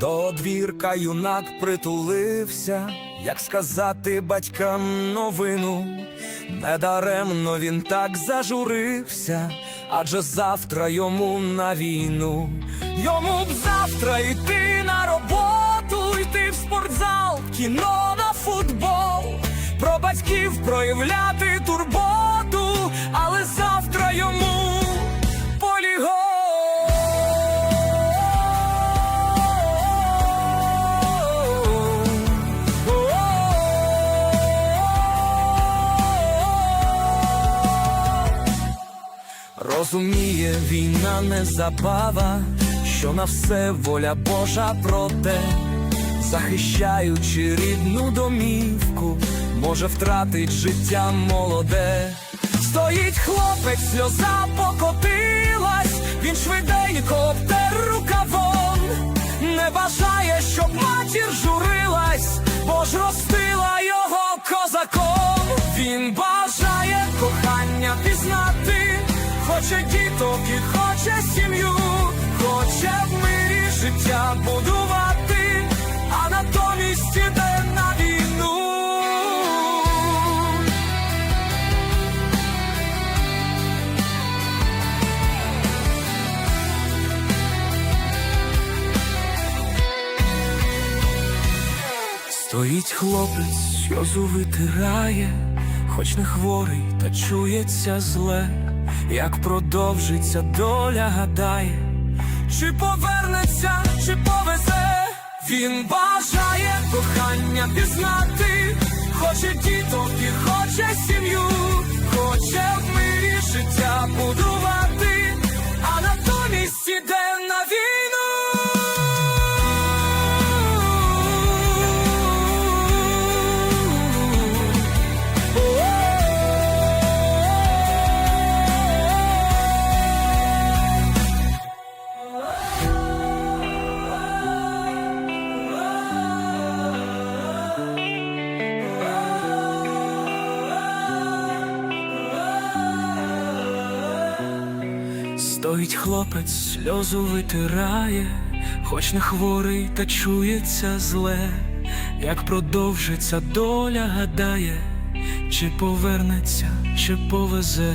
До двірка юнак притулився, як сказати батькам новину. Недаремно він так зажурився, адже завтра йому на війну. Йому б завтра йти на роботу, йти в спортзал, кіно на футбол, про батьків проявляти Розуміє, війна не забава, що на все воля Божа проте, захищаючи рідну домівку, може втратить життя молоде. Стоїть хлопець, сльоза покотилась, він швиденько обтер рукавом, не бажає, щоб матір журилась, бо ж ростила його козаком. Він бажає кохання пізнати, хоче діток і хоче сім'ю, хоче в мирі життя будувати, а натомість іде на війну. Стоїть хлопець, сльозу витирає, хоч не хворий, та чується зле, як продовжиться доля гадає, чи повернеться, чи повезе, він бажає кохання пізнати, хоче діток і хоче сім'ю, хоче в мирі життя будувати, Стоїть хлопець, сльозу витирає, хоч не хворий, та чується зле, як продовжиться доля гадає, чи повернеться, чи повезе.